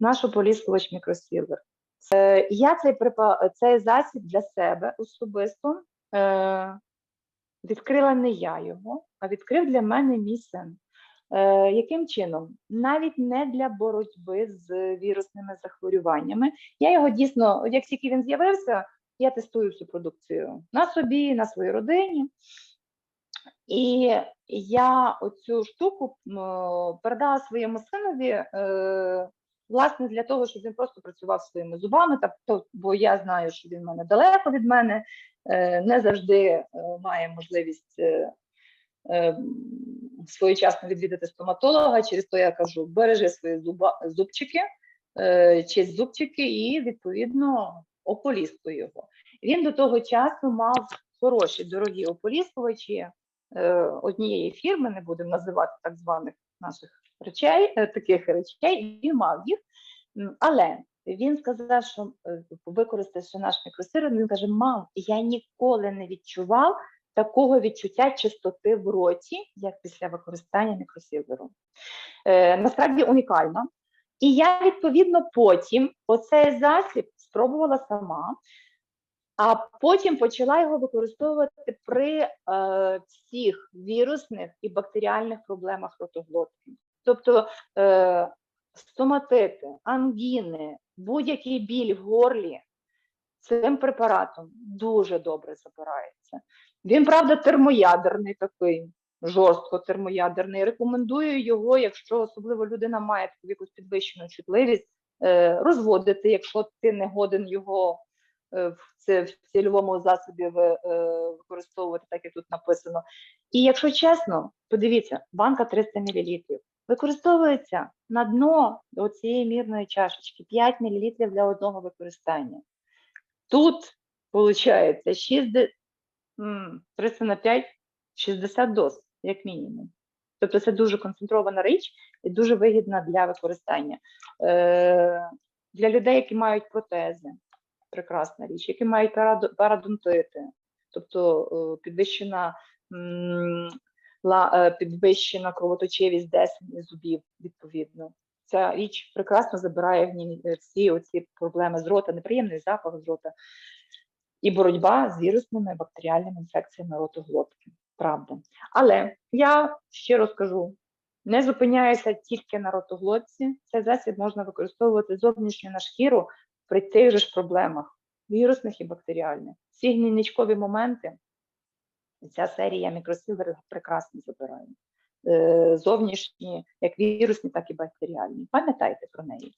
наш ополіскувач мікросілвер. Е, Я цей препа- цей засіб для себе особисто е, відкрила не я його, а відкрив для мене мій син. Е, яким чином? Навіть не для боротьби з вірусними захворюваннями. Я його дійсно, як тільки він з'явився, я тестую всю продукцію на собі, на своїй родині. І я оцю штуку передала своєму синові, е, власне, для того, щоб він просто працював своїми зубами, тобто, бо я знаю, що він в мене далеко від мене, е, не завжди е, має можливість е, своєчасно відвідати стоматолога. Через то я кажу, бережи свої зуба, зубчики, честь зубчики, і відповідно ополіскуй його. Він до того часу мав хороші дорогі ополіскувачі однієї фірми, не будемо називати так званих наших речей, е, таких речей, він мав їх. Але він сказав, що е, використавши наш мікросирен, він каже: мам, я ніколи не відчував такого відчуття чистоти в роті, як після використання мікросилверу. Е, насправді унікально. І я відповідно потім оцей засіб спробувала сама, а потім почала його використовувати при е, всіх вірусних і бактеріальних проблемах ротоглотки. Тобто е, стоматити, ангіни, будь-який біль в горлі цим препаратом дуже добре забирається. Він, правда, термоядерний такий, жорстко термоядерний. Рекомендую його, якщо особливо людина має таку якусь підвищену чутливість, е, розводити, якщо ти не годен його в, це, в цільовому засобі е, використовувати, так як тут написано. І якщо чесно, подивіться, банка 300 мл. Використовується на дно цієї мірної чашечки 5 мл для одного використання. Тут виходить 60, 300 на 5 60 доз, як мінімум. Тобто це дуже концентрована річ і дуже вигідна для використання. Е, для людей, які мають протези, прекрасна річ, які мають парадонтити, тобто е, підвищена, е, підвищена кровоточивість десен і зубів, відповідно. Ця річ прекрасно забирає гні- е, всі оці проблеми з рота, неприємний запах з рота і боротьба з вірусними бактеріальними інфекціями ротоглотки. Правда. Але я щиро скажу, не зупиняюся тільки на ротоглотці. Цей засіб можна використовувати зовнішньо на шкіру при тих же ж проблемах вірусних і бактеріальних. Всі гнійничкові моменти ця серія мікросилвер прекрасно забирає. Е, Зовнішні, як вірусні, так і бактеріальні. Пам'ятайте про неї.